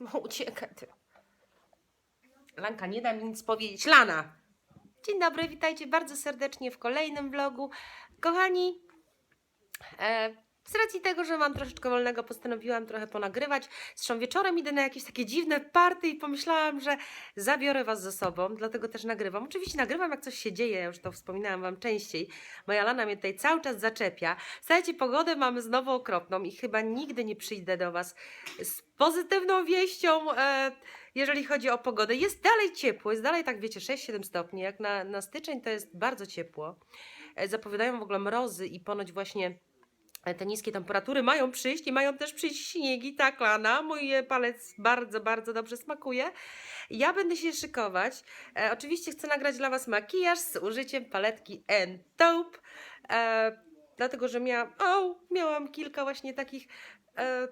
No uciekaj ty. Lanka, nie da mi nic powiedzieć. Lana! Dzień dobry, witajcie bardzo serdecznie w kolejnym vlogu. Kochani, e, z racji tego, że mam troszeczkę wolnego, postanowiłam trochę ponagrywać. Zresztą wieczorem idę na jakieś takie dziwne party i pomyślałam, że zabiorę Was ze sobą, dlatego też nagrywam. Oczywiście nagrywam, jak coś się dzieje, ja już to wspominałam Wam częściej. Moja Lana mnie tutaj cały czas zaczepia. Słuchajcie, pogodę mamy znowu okropną i chyba nigdy nie przyjdę do Was z pozytywną wieścią, e, jeżeli chodzi o pogodę. Jest dalej ciepło, jest dalej tak, wiecie, 6-7 stopni. Jak na, na styczeń to jest bardzo ciepło. E, zapowiadają w ogóle mrozy i ponoć właśnie te niskie temperatury mają przyjść i mają też przyjść śniegi. Tak, Lana, mój e, palec bardzo, bardzo dobrze smakuje. Ja będę się szykować. E, oczywiście chcę nagrać dla Was makijaż z użyciem paletki N-Taupe, e, dlatego że miałam, o, miałam kilka właśnie takich, e,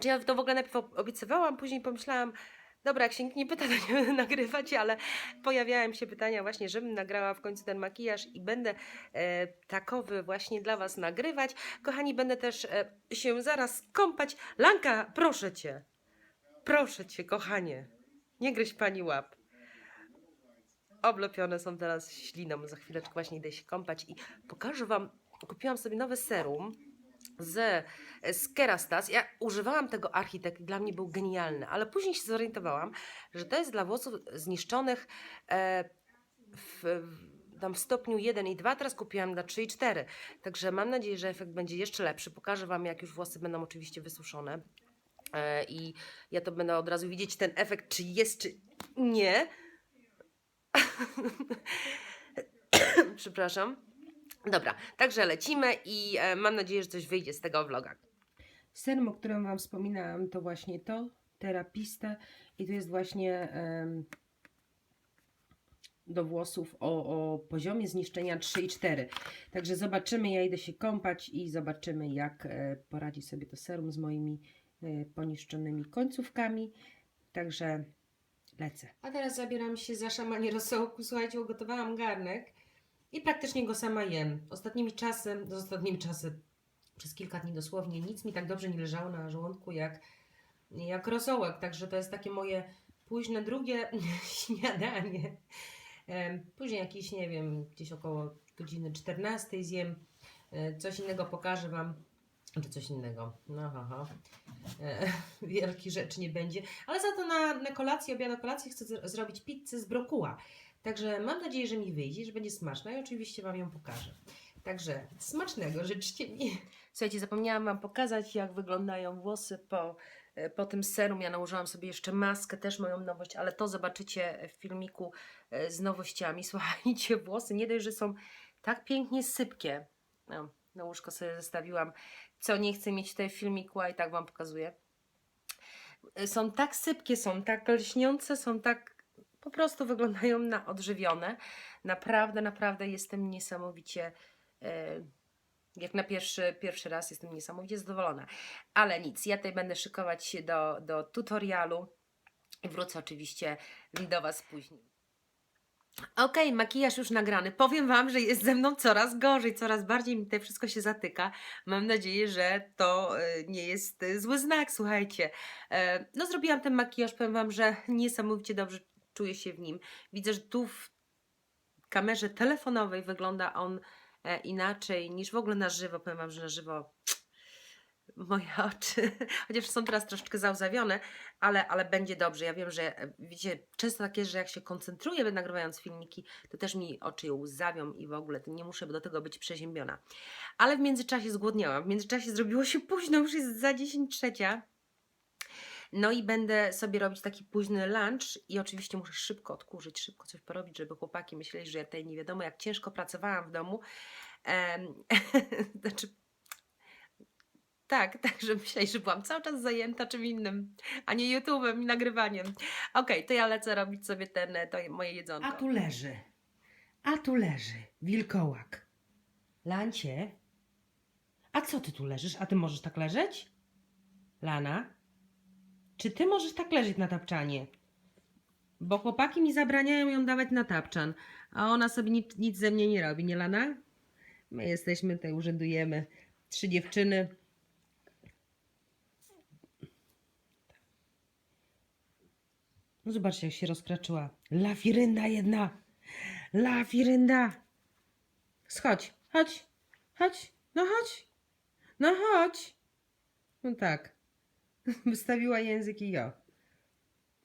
czy ja to w ogóle najpierw ob- obiecywałam, później pomyślałam, dobra, jak nie pyta, to nie będę nagrywać, ale pojawiają się pytania właśnie, żebym nagrała w końcu ten makijaż i będę e, takowy właśnie dla Was nagrywać. Kochani, będę też e, się zaraz kąpać. Lanka, proszę Cię, proszę Cię, kochanie, nie gryź Pani łap. Oblepione są teraz śliną, za chwileczkę właśnie idę się kąpać i pokażę Wam, kupiłam sobie nowe serum z, z Kerastas. Ja używałam tego architekt dla mnie był genialny, ale później się zorientowałam, że to jest dla włosów zniszczonych e, w, tam w stopniu 1 i 2, teraz kupiłam na 3 i 4. Także mam nadzieję, że efekt będzie jeszcze lepszy. Pokażę Wam, jak już włosy będą oczywiście wysuszone. E, I ja to będę od razu widzieć ten efekt, czy jest, czy nie. Przepraszam. Dobra, także lecimy i e, mam nadzieję, że coś wyjdzie z tego vloga. Serum, o którym Wam wspominałam, to właśnie to, terapista i to jest właśnie em, do włosów o, o poziomie zniszczenia 3 i 4. Także zobaczymy, ja idę się kąpać i zobaczymy, jak e, poradzi sobie to serum z moimi e, poniszczonymi końcówkami. Także lecę. A teraz zabieram się za szamanie rosołku. Słuchajcie, ugotowałam garnek i praktycznie go sama jem. Ostatnimi czasy, z ostatnimi czasy, przez kilka dni dosłownie, nic mi tak dobrze nie leżało na żołądku jak, jak rosołek. Także to jest takie moje późne drugie śniadanie. Później jakieś, nie wiem, gdzieś około godziny 14 zjem. E, Coś innego pokażę Wam. Czy coś innego. No, ha, ha. E, nie będzie. Ale za to na, na kolację, obiad na kolację chcę zrobić pizzę z brokuła. Także mam nadzieję, że mi wyjdzie, że będzie smaczna i oczywiście Wam ją pokażę. Także smacznego życzcie mi. Słuchajcie, zapomniałam Wam pokazać, jak wyglądają włosy po, e, po tym serum. Ja nałożyłam sobie jeszcze maskę, też moją nowość, ale to zobaczycie w filmiku e, z nowościami. Słuchajcie, włosy nie dość, że są tak pięknie sypkie. No, na łóżko sobie zestawiłam, co nie chcę mieć tutaj w filmiku, a i tak Wam pokazuję. E, Są tak sypkie, są tak lśniące, są tak po prostu wyglądają na odżywione. Naprawdę, naprawdę jestem niesamowicie, e, jak na pierwszy, pierwszy raz jestem niesamowicie zadowolona. Ale nic, ja tutaj będę szykować się do, do tutorialu i wrócę oczywiście do Was później. Okej, makijaż już nagrany. Powiem Wam, że jest ze mną coraz gorzej, coraz bardziej mi to wszystko się zatyka. Mam nadzieję, że to e, nie jest e, zły znak, słuchajcie. No, zrobiłam ten makijaż, powiem Wam, że niesamowicie dobrze czuję się w nim. Widzę, że tu w kamerze telefonowej wygląda on e, inaczej niż w ogóle na żywo. Powiem Wam, że na żywo moje oczy, chociaż są teraz troszeczkę załzawione, ale, ale będzie dobrze. Ja wiem, że e, wiecie, często tak jest, że jak się koncentruję nagrywając filmiki, to też mi oczy łzawią i w ogóle to nie muszę do tego być przeziębiona. Ale w międzyczasie zgłodniałam, w międzyczasie zrobiło się późno, już jest za 10 trzecia. No i będę sobie robić taki późny lunch i oczywiście muszę szybko odkurzyć, szybko coś porobić, żeby chłopaki myśleli, że ja tutaj nie wiadomo jak ciężko pracowałam w domu. Em, znaczy, tak, tak, że myśleli, że byłam cały czas zajęta czym innym, a nie YouTube'em i nagrywaniem. Okej, to ja lecę robić sobie ten, to moje jedzonko. A tu leży. A tu leży. Wilkołak. Lancie. A co ty tu leżysz? A ty możesz tak leżeć? Lana? Czy ty możesz tak leżeć na tapczanie? Bo chłopaki mi zabraniają ją dawać na tapczan, a ona sobie nic, nic ze mnie nie robi, nie Lana? My jesteśmy tutaj, urzędujemy. Trzy dziewczyny. No zobaczcie, jak się rozkraczyła. Lafirynda jedna. Lafirynda. Schodź, chodź, chodź, no chodź, no chodź. No tak. Wystawiła język i jo.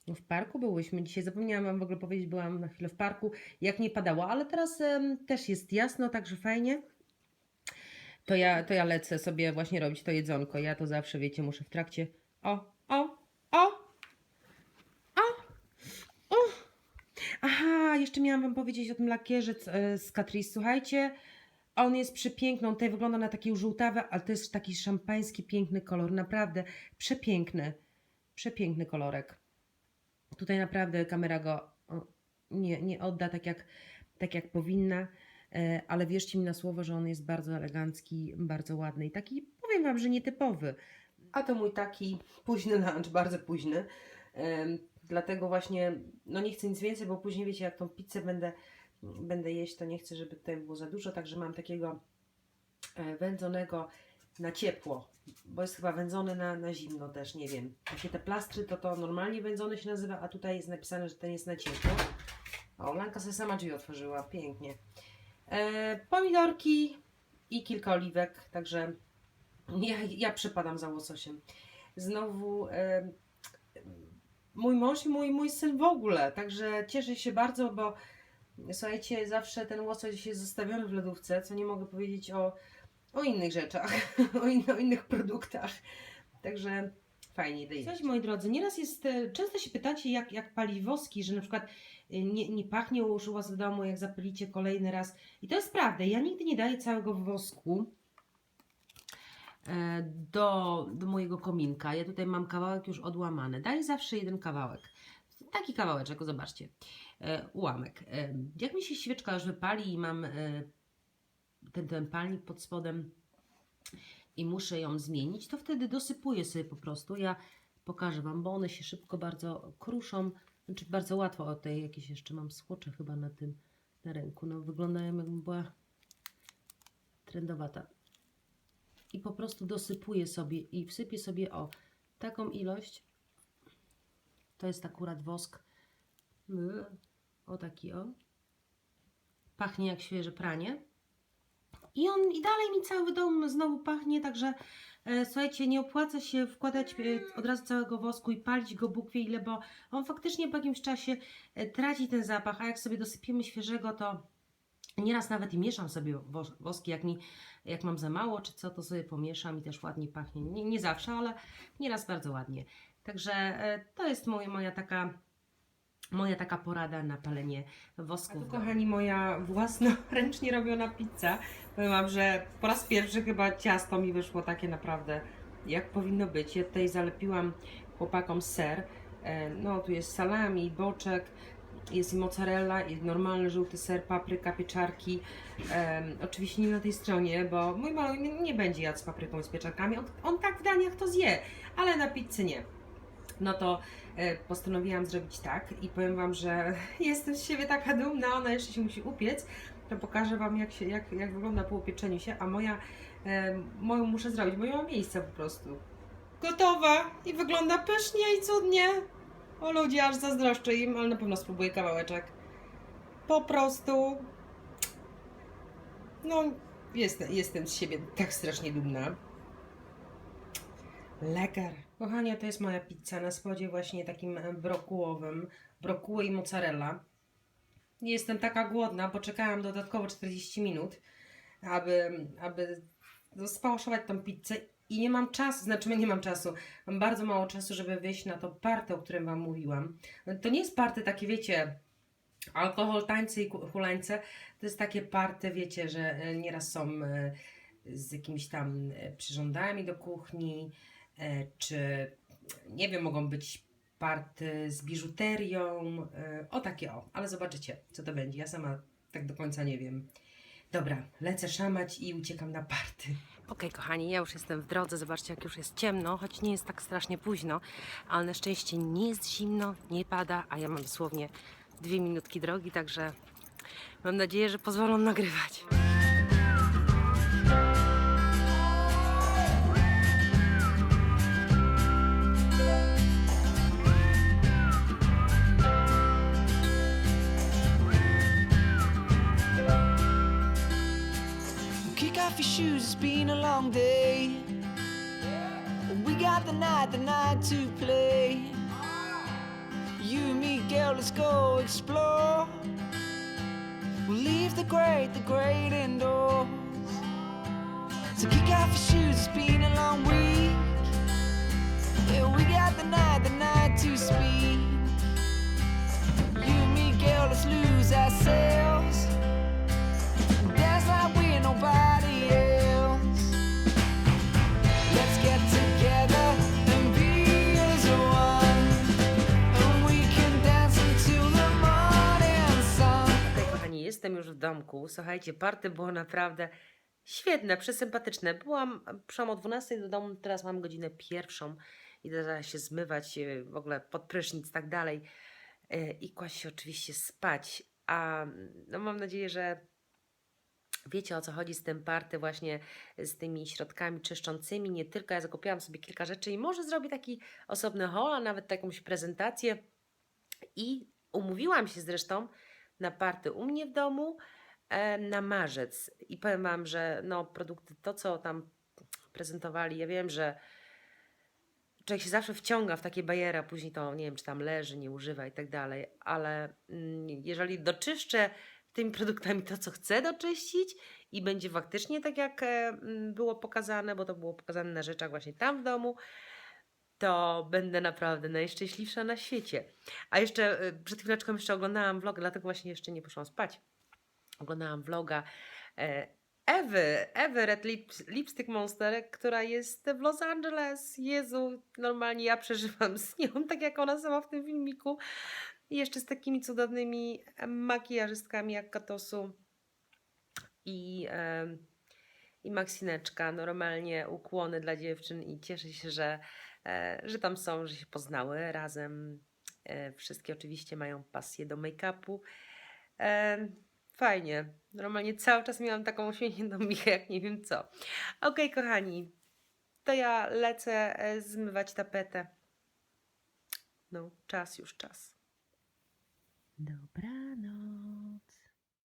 No w parku byłyśmy dzisiaj, zapomniałam wam w ogóle powiedzieć, byłam na chwilę w parku, jak nie padało, ale teraz też jest jasno, także fajnie. To ja, to ja lecę sobie właśnie robić to jedzonko. Ja to zawsze, wiecie, muszę w trakcie. O, o, o, o, o. Aha, jeszcze miałam Wam powiedzieć o tym lakierze e, z Catrice. Słuchajcie, on jest przepiękny. On tutaj wygląda na taki żółtawy, ale to jest taki szampański, piękny kolor. Naprawdę przepiękny. Przepiękny kolorek. Tutaj naprawdę kamera go nie, nie odda tak jak, tak jak powinna. E, ale wierzcie mi na słowo, że on jest bardzo elegancki, bardzo ładny i taki, powiem Wam, że nietypowy. A to mój taki późny lunch, bardzo późny. Dlatego właśnie, no nie chcę nic więcej, bo później wiecie, jak tą pizzę będę, będę jeść, to nie chcę, żeby tutaj było za dużo, także mam takiego e, wędzonego na ciepło, bo jest chyba wędzony na, na zimno też, nie wiem. Takie te plastry, to to normalnie wędzony się nazywa, a tutaj jest napisane, że ten jest na ciepło. O, Lanka sobie sama drzwi otworzyła, pięknie. E, pomidorki i kilka oliwek, także ja, ja przepadam za łososiem. Znowu e, mój mąż i mój, mój syn w ogóle, także cieszę się bardzo, bo słuchajcie, zawsze ten łosoś jest zostawiony w lodówce, co nie mogę powiedzieć o, o innych rzeczach, o, in, o innych produktach. Także fajnie idę. Cześć moi drodzy, nieraz jest, e, często się pytacie jak, jak pali woski, że na przykład e, nie, nie pachnie u was w domu, jak zapalicie kolejny raz. I to jest prawda, ja nigdy nie daję całego wosku e, do, do mojego kominka. Ja tutaj mam kawałek już odłamany. Daję zawsze jeden kawałek. Taki kawałeczek, zobaczcie. E, ułamek. E, jak mi się świeczka już wypali i mam e, ten, ten palnik pod spodem i muszę ją zmienić, to wtedy dosypuję sobie po prostu. Ja pokażę Wam, bo one się szybko bardzo kruszą. Znaczy bardzo łatwo. O, tej jakieś jeszcze mam słocze chyba na tym, na ręku. No wyglądają jakbym była trendowata. I po prostu dosypuję sobie i wsypię sobie o taką ilość. To jest akurat wosk. O taki o. Pachnie jak świeże pranie. I on i dalej mi cały dom znowu pachnie, także e, słuchajcie, nie opłaca się wkładać e, od razu całego wosku i palić go Bóg wie ile, bo on faktycznie po jakimś czasie e, traci ten zapach, a jak sobie dosypiemy świeżego, to nieraz nawet i mieszam sobie wos- woski, jak mi jak mam za mało czy co, to sobie pomieszam i też ładnie pachnie. Nie, nie zawsze, ale nieraz bardzo ładnie. Także e, to jest moja, moja taka moja taka porada na palenie wosku. A tu, kochani, moja własnoręcznie robiona pizza. Powiem Wam, że po raz pierwszy chyba ciasto mi wyszło takie naprawdę jak powinno być. Ja tutaj zalepiłam chłopakom ser. E, No, tu jest salami, boczek, jest i mozzarella, i normalny żółty ser, papryka, pieczarki. Em, oczywiście nie na tej stronie, bo mój mały nie, nie będzie jadł z papryką i z pieczarkami. On, on tak w daniach to zje, ale na pizzy nie. No to e, postanowiłam zrobić tak i powiem Wam, że jestem z siebie taka dumna, ona jeszcze się musi upiec, to pokażę Wam jak, się, jak, jak wygląda po upieczeniu się, a moja, e, moją muszę zrobić, bo nie mam miejsca po prostu. Gotowa i wygląda pysznie i cudnie. O ludzie, aż zazdroszczę im, ale na pewno spróbuję kawałeczek. Po prostu, no jestem, jestem z siebie tak strasznie dumna. Lekker. Kochanie, to jest moja pizza na spodzie właśnie takim e, brokułowym. Brokuły i mozzarella. Jestem taka głodna, bo czekałam dodatkowo 40 minut, aby, aby spałaszować tą pizzę i nie mam czasu, znaczy nie mam czasu, mam bardzo mało czasu, żeby wyjść na to party, o którym Wam mówiłam. To nie jest party takie, wiecie, alkohol, tańce i hulańce. To jest takie party, wiecie, że e, nieraz są e, z jakimiś tam przyrządami do kuchni, czy nie wiem, mogą być party z biżuterią, e, o takie o, ale zobaczycie, co to będzie. Ja sama tak do końca nie wiem. Dobra, lecę szamać i uciekam na party. Okej, kochani, ja już jestem w drodze. Zobaczcie, jak już jest ciemno, choć nie jest tak strasznie późno, ale na szczęście nie jest zimno, nie pada, a ja mam dosłownie dwie minutki drogi, także mam nadzieję, że pozwolą nagrywać. Long day. We got the night, the night to play. You and me, girl, let's go explore. We'll leave the great, the great indoors. So kick off your shoes, it's been a long week. Yeah, we got the night, the night to speak. You and me, girl, let's lose ourselves. Słuchajcie, party było naprawdę świetne, przesympatyczne. Byłam przyszłam o 12 do domu, teraz mam godzinę pierwszą. Idę zaraz się zmywać, e, w ogóle pod prysznic i tak dalej. E, I kłaść się oczywiście spać. A no, mam nadzieję, że wiecie o co chodzi z tym party, właśnie z tymi środkami czyszczącymi. Nie tylko, ja zakupiłam sobie kilka rzeczy i może zrobię taki osobny haul, a nawet jakąś prezentację. I umówiłam się zresztą na party u mnie w domu na marzec. I powiem Wam, że no, produkty, to co tam prezentowali, ja wiem, że człowiek się zawsze wciąga w takie bajery, a później to nie wiem, czy tam leży, nie używa i tak dalej, ale mm, jeżeli doczyszczę tymi produktami to, co chcę doczyścić i będzie faktycznie tak, jak e, mm, było pokazane, bo to było pokazane na rzeczach właśnie tam w domu, to będę naprawdę najszczęśliwsza na świecie. A jeszcze y, przed chwileczką jeszcze oglądałam vlog, dlatego właśnie jeszcze nie poszłam spać. Oglądałam vloga e, Ewy, Ewy Red Lips, Lipstick Monster, która jest w Los Angeles. Jezu, normalnie ja przeżywam z nią, tak jak ona sama w tym filmiku. I jeszcze z takimi cudownymi makijażystkami jak Katosu i, em, i Maksineczka. Normalnie ukłony dla dziewczyn i cieszę się, że, e, że tam są, że się poznały razem. E, Wszystkie oczywiście mają pasję do make-upu. E, Fajnie. Normalnie cały czas miałam taką uśmiechniętą michę, jak nie wiem co. Okej, kochani. To ja lecę e, zmywać tapetę. No, czas już, czas. Dobranoc.